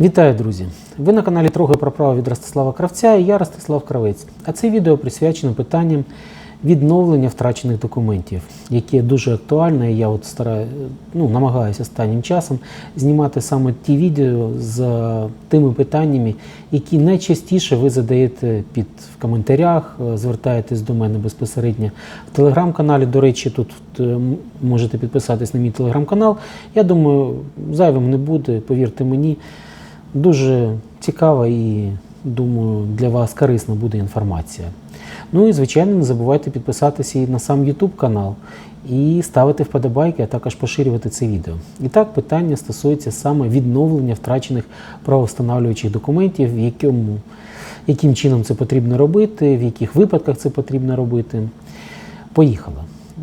Вітаю, друзі! Ви на каналі Трохи про право від Ростислава Кравця і я Ростислав Кравець. А це відео присвячено питанням відновлення втрачених документів, яке дуже актуальне. І я от стараю, ну, намагаюся останнім часом знімати саме ті відео з тими питаннями, які найчастіше ви задаєте під в коментарях, е, звертаєтесь до мене безпосередньо в телеграм-каналі. До речі, тут е, можете підписатись на мій телеграм-канал. Я думаю, зайвим не буде, повірте мені. Дуже цікава і, думаю, для вас корисна буде інформація. Ну і, звичайно, не забувайте підписатися і на сам YouTube канал і ставити вподобайки, а також поширювати це відео. І так, питання стосується саме відновлення втрачених правовстановлюючих документів, в якому, яким чином це потрібно робити, в яких випадках це потрібно робити. Поїхали.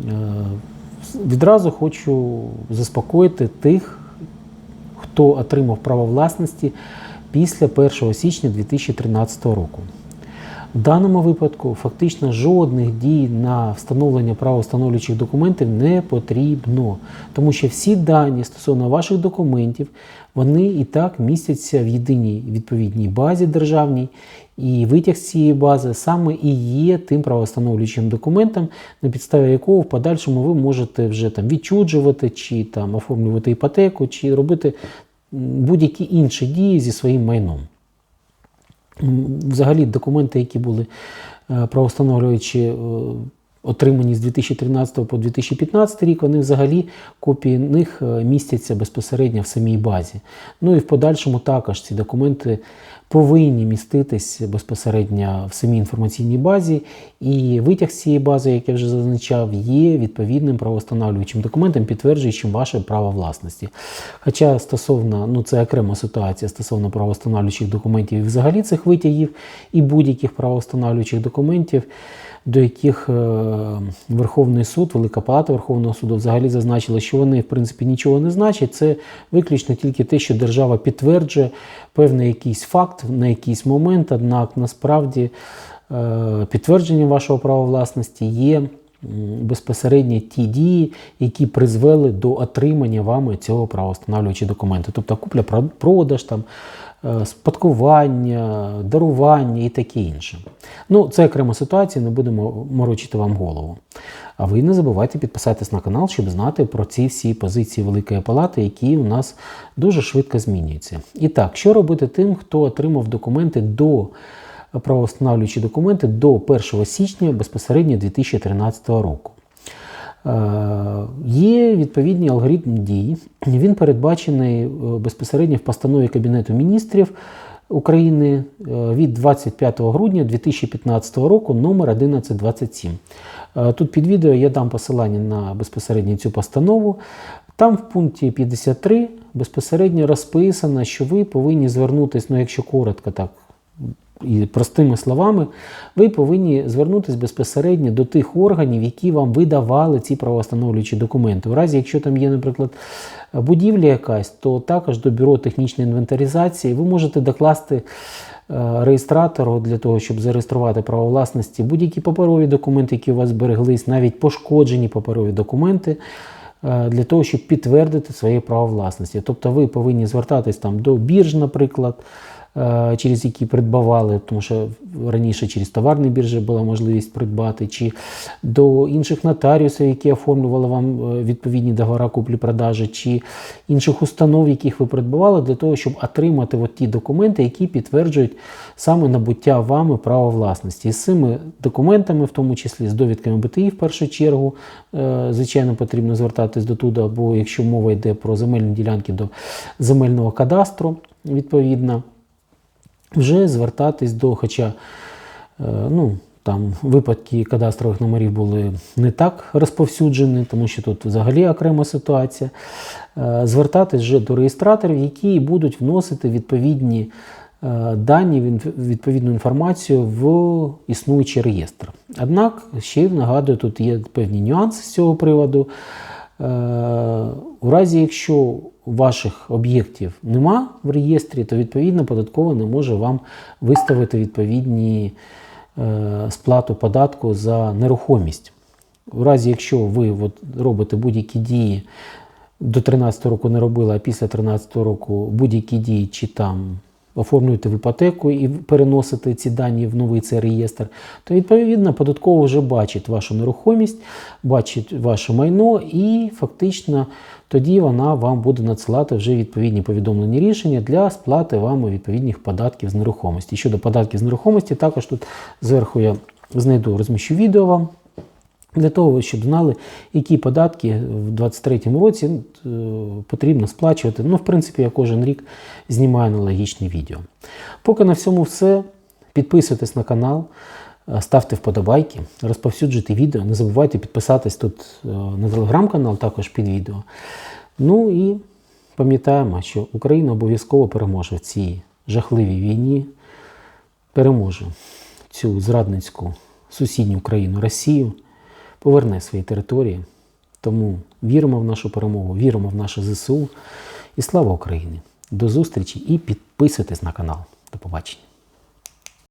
Е, Відразу хочу заспокоїти тих, хто отримав право власності після 1 січня 2013 року. В даному випадку фактично жодних дій на встановлення правовстановлюючих документів не потрібно, тому що всі дані стосовно ваших документів вони і так містяться в єдиній відповідній базі державній, і витяг з цієї бази саме і є тим правовстановлюючим документом, на підставі якого в подальшому ви можете вже там відчуджувати, чи там оформлювати іпотеку, чи робити будь-які інші дії зі своїм майном. Взагалі, документи, які були е, правостановлюючі, е, отримані з 2013 по 2015 рік, вони взагалі копії них е, містяться безпосередньо в самій базі. Ну і в подальшому також ці документи повинні міститись безпосередньо в самій інформаційній базі, і витяг з цієї бази, як я вже зазначав, є відповідним правостановлюючим документом, підтверджуючим ваше право власності. Хоча стосовно, ну це окрема ситуація стосовно правостановлюючих документів і взагалі цих витягів і будь-яких правостановлюючих документів, до яких е, Верховний суд, Велика Палата Верховного суду взагалі зазначила, що вони в принципі нічого не значать. Це виключно тільки те, що держава підтверджує певний якийсь факт на якийсь момент, однак насправді е, підтвердженням вашого права власності є безпосередньо ті дії, які призвели до отримання вами цього правостановлюючого документу. Тобто купля продаж там. е, Спадкування, дарування і таке інше. Ну, це окрема ситуація, не будемо морочити вам голову. А ви не забувайте підписатись на канал, щоб знати про ці всі позиції Великої Палати, які у нас дуже швидко змінюються. І так, що робити тим, хто отримав документи до правоустанавлюючі документи до 1 січня безпосередньо 2013 року? Е, Є відповідний алгоритм дій. Він передбачений е, безпосередньо в постанові Кабінету міністрів України е, від 25 грудня 2015 року номер 1127. Е, Тут під відео я дам посилання на безпосередньо цю постанову. Там в пункті 53 безпосередньо розписано, що ви повинні звернутися, ну якщо коротко так і простими словами, ви повинні звернутися безпосередньо до тих органів, які вам видавали ці правостановлюючі документи. У разі, якщо там є, наприклад, будівля якась, то також до бюро технічної інвентаризації ви можете докласти е, реєстратору для того, щоб зареєструвати право власності будь-які паперові документи, які у вас збереглись, навіть пошкоджені паперові документи. е, Для того, щоб підтвердити своє право власності. Тобто ви повинні звертатись там до бірж, наприклад, через які придбавали, тому що раніше через товарні біржі була можливість придбати, чи до інших нотаріусів, які оформлювали вам е, відповідні договори куплі-продажі, чи інших установ, яких ви придбавали, для того, щоб отримати от ті документи, які підтверджують саме набуття вами права власності. І з цими документами, в тому числі з довідками БТІ, в першу чергу, е, звичайно, потрібно звертатись до туди, або якщо мова йде про земельні ділянки до земельного кадастру, відповідно вже звертатись до, хоча е, ну, там випадки кадастрових номерів були не так розповсюджені, тому що тут взагалі окрема ситуація. Е, Звертатись вже до реєстраторів, які будуть вносити відповідні е, дані, відповідну інформацію в існуючий реєстр. Однак, ще й нагадую, тут є певні нюанси з цього приводу. У разі, якщо ваших об'єктів нема в реєстрі, то відповідно податкова не може вам виставити відповідні е, сплату податку за нерухомість. У разі, якщо ви от робите будь-які дії до 13 року не робили, а після 13 року будь-які дії, чи там оформлюєте в іпотеку і переносите ці дані в новий цей реєстр, то відповідно податково вже бачить вашу нерухомість, бачить ваше майно, і фактично тоді вона вам буде надсилати вже відповідні повідомлені рішення для сплати вами відповідних податків з нерухомості. Щодо податків з нерухомості, також тут зверху я знайду розміщу відео вам. Для того, щоб знали, які податки в 2023 році е, потрібно сплачувати. Ну, в принципі, я кожен рік знімаю аналогічні відео. Поки на всьому все. Підписуйтесь на канал, е, ставте вподобайки, розповсюджуйте відео. Не забувайте підписатись тут е, на телеграм-канал, також під відео. Ну і пам'ятаємо, що Україна обов'язково переможе в цій жахливій війні, переможе цю зрадницьку сусідню країну Росію поверне свої території. Тому віримо в нашу перемогу, віримо в наше ЗСУ. І слава Україні! До зустрічі і підписуйтесь на канал. До побачення.